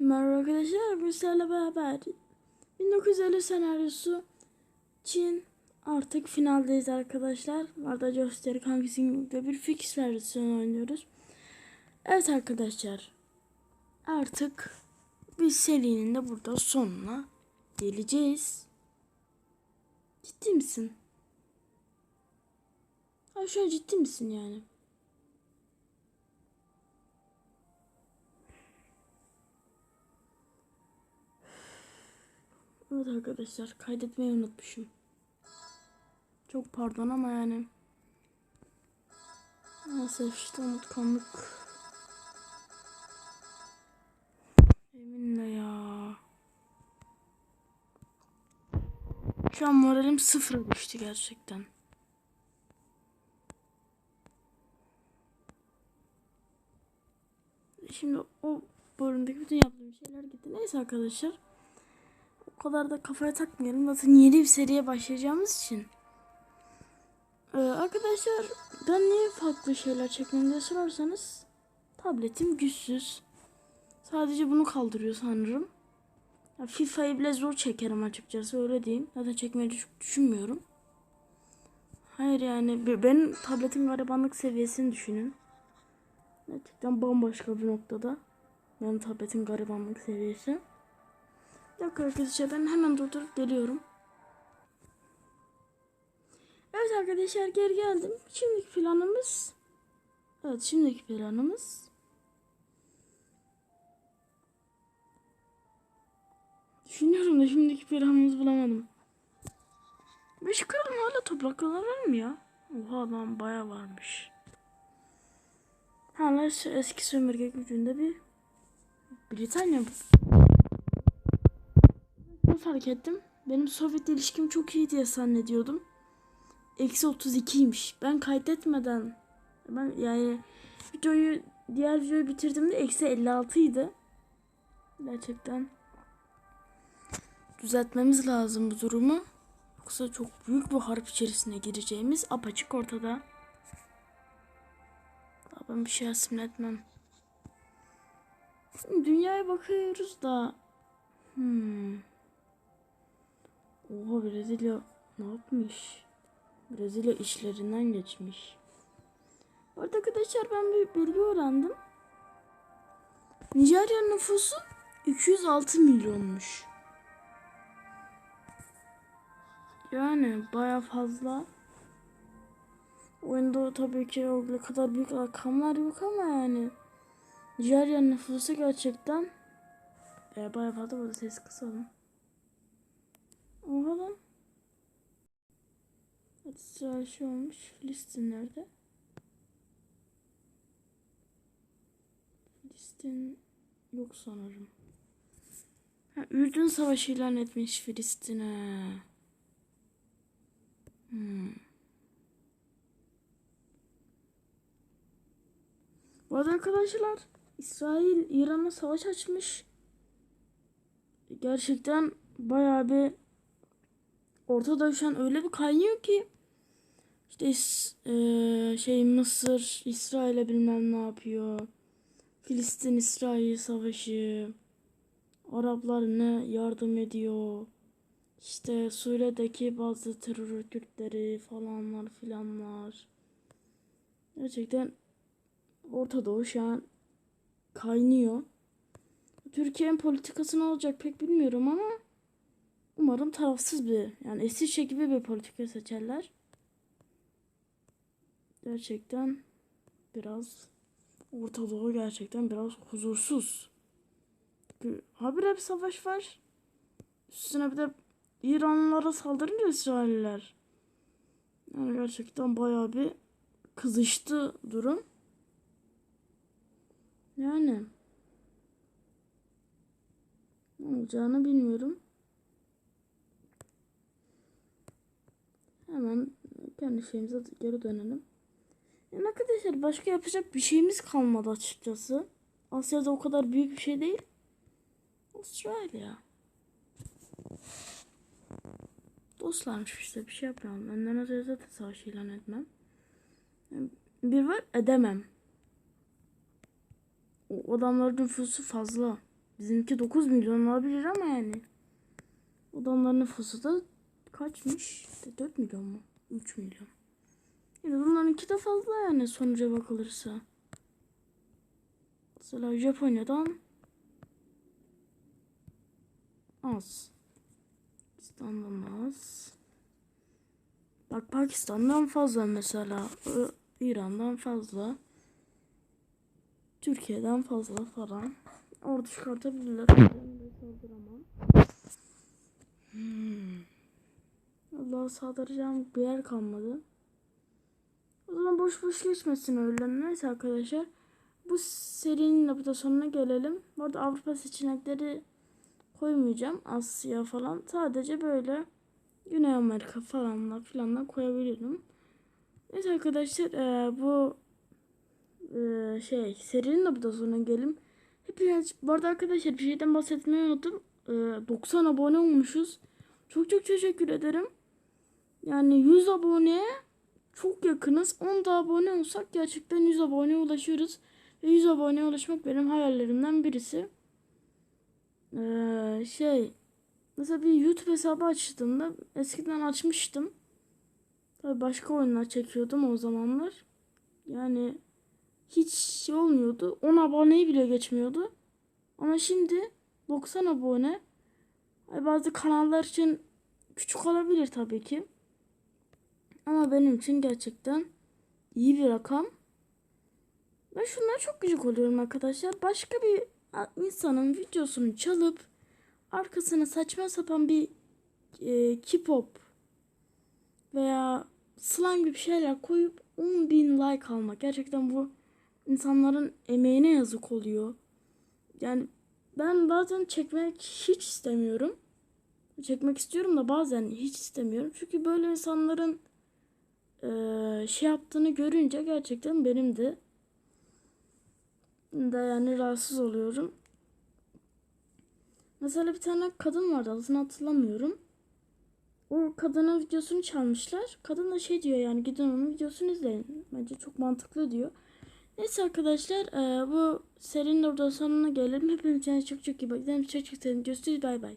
Merhaba arkadaşlar, bugün sizlerle beraber 1950 senaryosu Çin artık finaldeyiz arkadaşlar. Arda gösterik hangisinde bir fix versiyonu oynuyoruz. Evet arkadaşlar, artık biz serinin de burada sonuna geleceğiz. Ciddi misin? Ha şu an ciddi misin yani? Evet arkadaşlar kaydetmeyi unutmuşum. Çok pardon ama yani. Maalesef işte unutkanlık. Eminle ya. Şu an moralim sıfıra düştü gerçekten. Şimdi o bölümdeki bütün yaptığım şeyler gitti. Neyse arkadaşlar. Kadar da kafaya takmayalım. Zaten yeni bir seriye başlayacağımız için. Ee, arkadaşlar ben niye farklı şeyler çekmem diye sorarsanız tabletim güçsüz. Sadece bunu kaldırıyor sanırım. Ya, FIFA'yı bile zor çekerim açıkçası öyle diyeyim. Zaten çekmeyi düşünmüyorum. Hayır yani be- benim tabletin garibanlık seviyesini düşünün. Gerçekten bambaşka bir noktada. Benim tabletin garibanlık seviyesi. Bir dakika arkadaşlar ben hemen durdurup geliyorum. Evet arkadaşlar geri geldim. Şimdiki planımız Evet şimdiki planımız Düşünüyorum da şimdiki planımızı bulamadım. Beş kralın hala toprakları var mı ya? Oha lan baya varmış. Hala eski sömürge gücünde bir Britanya fark ettim. Benim Sovyet ilişkim çok iyi diye zannediyordum. Eksi 32'ymiş. Ben kaydetmeden ben yani videoyu diğer videoyu bitirdiğimde eksi 56 idi. Gerçekten düzeltmemiz lazım bu durumu. Yoksa çok büyük bir harp içerisine gireceğimiz apaçık ortada. Daha ben bir şey asimile etmem. Şimdi dünyaya bakıyoruz da hmm. Oha Brezilya ne yapmış? Brezilya işlerinden geçmiş. Bu arada arkadaşlar ben bir bilgi öğrendim. Nijerya nüfusu 206 milyonmuş. Yani baya fazla. Oyunda tabii ki o kadar büyük rakamlar yok ama yani. Nijerya nüfusu gerçekten e, baya fazla burada ses kısalım. Oha lan. Sıra şey olmuş. Filistin nerede? Filistin yok sanırım. Ha, Ürdün Savaşı ilan etmiş Filistin'e. Hmm. Bu arada arkadaşlar İsrail İran'a savaş açmış. Gerçekten bayağı bir ortada şu an öyle bir kaynıyor ki işte e, şey Mısır İsrail'e bilmem ne yapıyor. Filistin İsrail savaşı. Araplar ne yardım ediyor. İşte Suriye'deki bazı terör örgütleri falanlar filanlar. Gerçekten Orta şu an kaynıyor. Türkiye'nin politikası ne olacak pek bilmiyorum ama umarım tarafsız bir yani İsviçre gibi bir politika seçerler. Gerçekten biraz Orta Doğu gerçekten biraz huzursuz. Habire bir savaş var. Üstüne bir de İranlılara saldırınca İsrailler. Yani gerçekten bayağı bir kızıştı durum. Yani ne olacağını bilmiyorum. Hemen kendi şeyimize geri dönelim. Yani arkadaşlar başka yapacak bir şeyimiz kalmadı açıkçası. Asya'da o kadar büyük bir şey değil. Avustralya. Dostlarmış işte bir şey yapıyorum. Benden özel zaten savaş ilan etmem. Bir var edemem. O adamların nüfusu fazla. Bizimki 9 milyon olabilir ama yani. Adamların nüfusu da kaçmış? 4 milyon mu? 3 milyon. Yine bunlarınki de fazla yani sonuca bakılırsa. Mesela Japonya'dan az. Pakistan'dan az. Bak Pakistan'dan fazla mesela. İran'dan fazla. Türkiye'den fazla falan. Ordu çıkartabilirler. Ben de saldıramam. Hmm. Allah'a saldıracağım bir yer kalmadı. O zaman boş boş geçmesin öyle. Neyse arkadaşlar. Bu serinin de burada sonuna gelelim. Bu arada Avrupa seçenekleri koymayacağım. Asya falan. Sadece böyle Güney Amerika falanla filanla koyabilirim. Neyse arkadaşlar eee, bu eee, şey serinin de burada sonuna gelelim. Hepiniz bu arada arkadaşlar bir şeyden bahsetmeyi unuttum. Eee, 90 abone olmuşuz. Çok çok teşekkür ederim. Yani 100 aboneye çok yakınız. 10 da abone olsak gerçekten 100 aboneye ulaşıyoruz. Ve 100 aboneye ulaşmak benim hayallerimden birisi. Ee, şey mesela bir YouTube hesabı açtığımda eskiden açmıştım. Tabii başka oyunlar çekiyordum o zamanlar. Yani hiç şey olmuyordu. 10 aboneyi bile geçmiyordu. Ama şimdi 90 abone. Bazı kanallar için küçük olabilir tabii ki. Ama benim için gerçekten iyi bir rakam. Ben şundan çok gıcık oluyorum arkadaşlar. Başka bir insanın videosunu çalıp arkasına saçma sapan bir e, K-pop veya slang gibi şeyler koyup 10 bin like almak. Gerçekten bu insanların emeğine yazık oluyor. Yani ben bazen çekmek hiç istemiyorum. Çekmek istiyorum da bazen hiç istemiyorum. Çünkü böyle insanların şey yaptığını görünce gerçekten benim de de yani rahatsız oluyorum. Mesela bir tane kadın vardı adını hatırlamıyorum. O kadının videosunu çalmışlar. Kadın da şey diyor yani gidin onun videosunu izleyin. Bence çok mantıklı diyor. Neyse arkadaşlar bu serinin orada sonuna gelelim. Hepinize çok çok iyi bakın. Çok çok sevdim. Görüşürüz bay bay.